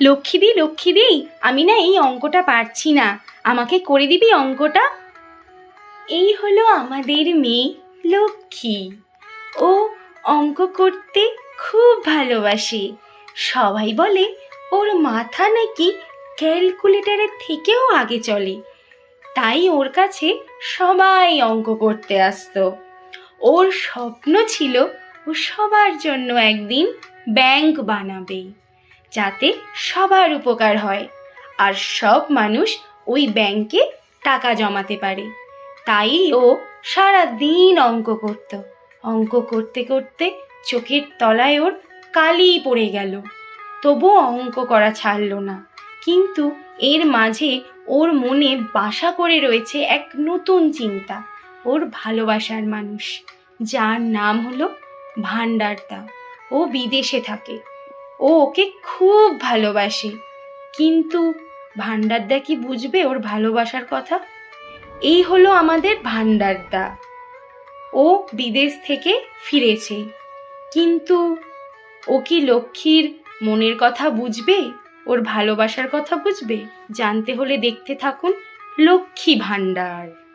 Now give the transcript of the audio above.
লক্ষ্মীদি লক্ষ্মীদি আমি না এই অঙ্কটা পারছি না। আমাকে করে দিবি অঙ্কটা? এই হলো আমাদের মেয়ে লক্ষ্মী। ও অঙ্ক করতে খুব ভালোবাসে। সবাই বলে, ওর মাথা নাকি ক্যালকুলেটরের থেকেও আগে চলে। তাই ওর কাছে সবাই অঙ্ক করতে আসতো। ওর স্বপ্ন ছিল ও সবার জন্য একদিন ব্যাংক বানাবে। যাতে সবার উপকার হয়। আর সব মানুষ ওই ব্যাংকে টাকা জমাতে পারে। তাই ও সারা দিন অঙ্ক করত। অঙ্ক করতে করতে চোখের তলায় ওর কালি পড়ে গেল। তবুও অঙ্ক করা ছাড়লো না। কিন্তু এর মাঝে ওর মনে বাসা করে রয়েছে এক নতুন চিন্তা। ওর ভালোবাসার মানুষ। যার নাম হলো ভান্ডারদা। ও বিদেশে থাকে। ও ওকে খুব ভালোবাসে। কিন্তু ভান্ডারদা কি বুঝবে ওর ভালোবাসার কথা? এই হলো আমাদের ভান্ডারদা ও বিদেশ থেকে ফিরেছে। কিন্তু ও কি লক্ষ্মীর মনের কথা বুঝবে? ওর ভালোবাসার কথা বুঝবে? জানতে হলে দেখতে থাকুন লক্ষ্মী ভাণ্ডার।